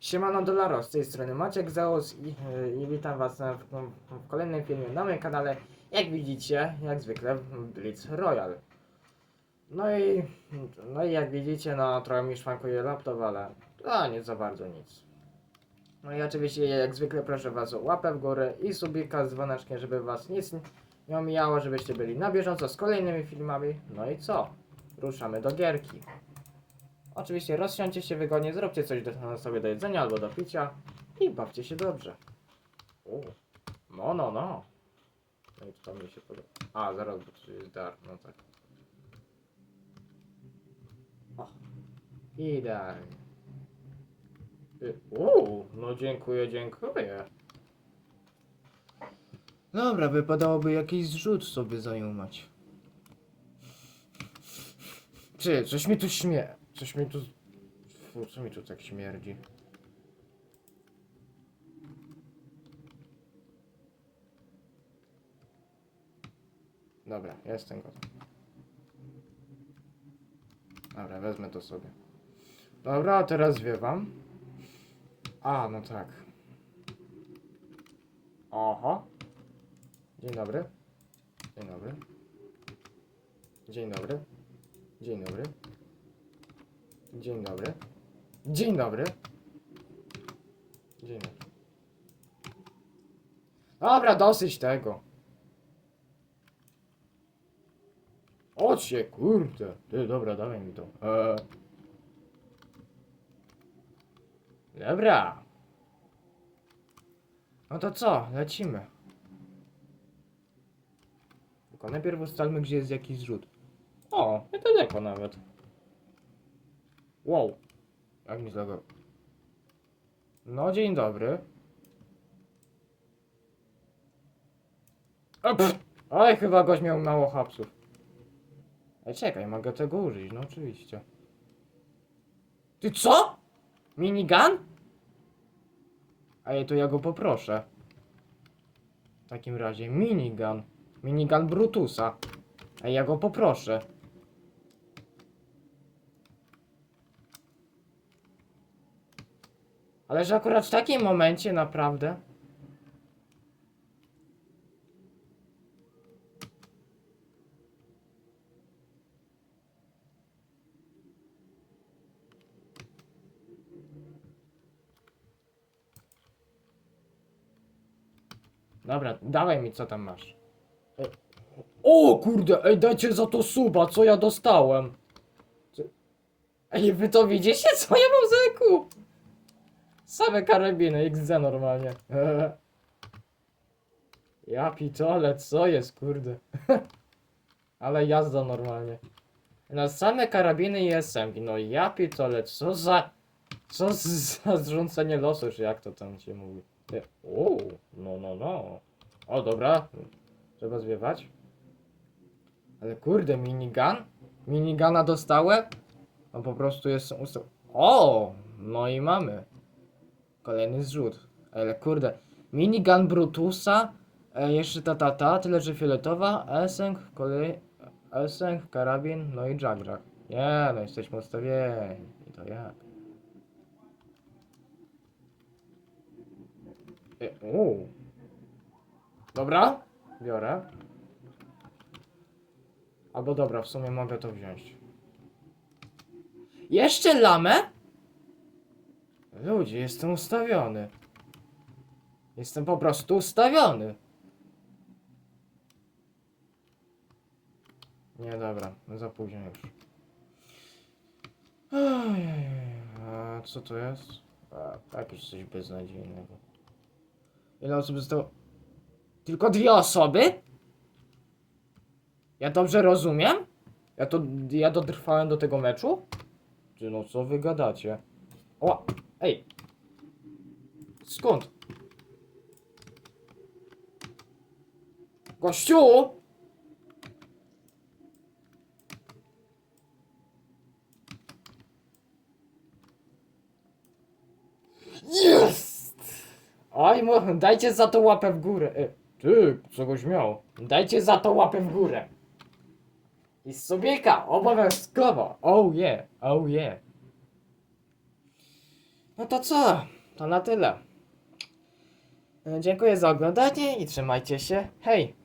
Siemano Dolaro, z tej strony Maciek Zaus i, yy, i witam was na, w, kolejnym filmie na moim kanale. Jak widzicie, jak zwykle Blitz Royal. No i, no i jak widzicie, no trochę mi szwankuje laptop, ale a, nie za bardzo nic. No i oczywiście jak zwykle proszę was o łapę w górę i subika z dzwoneczkiem, żeby was nic nie omijało, żebyście byli na bieżąco z kolejnymi filmami. No i co? Ruszamy do gierki. Oczywiście rozsiądźcie się wygodnie, zróbcie coś do, sobie do jedzenia albo do picia i bawcie się dobrze. U, no, no, no. No i to mi się podoba. A, zaraz, bo tu jest dar, no tak. O, idealnie. Y, Uuu, no dziękuję, dziękuję. Dobra, wypadałoby jakiś zrzut sobie zajumać. Czy, coś mi tu śmie... Coś mi tu... Fu, co mi tu tak śmierdzi? Dobra, jestem gotowy. Dobra, wezmę to sobie. Dobra, a teraz zwiewam. A, no tak. Oho. Dzień dobry. Dzień dobry. Dzień dobry. Dzień dobry. Dzień dobry. Dzień dobry. Dzień dobry. Dobra, dosyć tego. Ocie, kurde. Ty, dobra, dawaj mi to. Eee. Dobra. No to co, lecimy. Tylko najpierw ustalmy, gdzie jest jakiś zrzut. O, niedaleko nawet. Wow. Jak mi zlogo. No, dzień dobry. O. Oj, chyba gość miał mało hapsów. Ej, czekaj, mogę tego użyć, no oczywiście. Ty co? Minigun? Ej, to ja go poproszę. W takim razie, minigun. Minigun Brutusa. Ej, ja go poproszę. Ale że akurat w takim momencie naprawdę. Dobra, dawaj mi co tam masz. O kurde, ej dajcie za to suba, co ja dostałem. Ej, wy to widzicie, co ja mam za EQ? Same karabiny, XZ normalnie. Ja pitole, co jest, kurde. Ale jazda normalnie. Na same karabiny i SMG, no ja pitole, co za... Co za zrządzenie losu, czy jak to tam się mówi. O, no, no, no. O, dobra. Trzeba zwiewać. Ale kurde, minigun? Minigana dostałem? No po prostu jest ustaw... O! No i mamy. Kolejny zrzut. Ale kurde. Minigun Brutusa. E, jeszcze ta ta ta, tyle że fioletowa. Eseng, kolej... Eseng, karabin, no i Jack Nie, no jesteśmy ustawieni. I to jak? E. Dobra, biorę. Albo dobra, w sumie mogę to wziąć. Jeszcze lamę? Ludzie, jestem ustawiony. Jestem po prostu ustawiony. Nie, dobra, za późno już. A co to jest? A, jakieś coś beznadziejnego. Ile osób zostało? Tylko dwie osoby? Ja dobrze rozumiem? Ja to, ja dotrwałem do tego meczu? Czy no co wy gadacie? O, ej. Skąd? Gościu! Jest! Oj, dajcie za to łapę w górę. E, ty, czegoś miał. Dajcie za to łapę w górę. I subieka, obowiązkowo. Oh yeah, oh yeah. No to co? To na tyle. E, Dziękuję za oglądanie i trzymajcie się. Hej!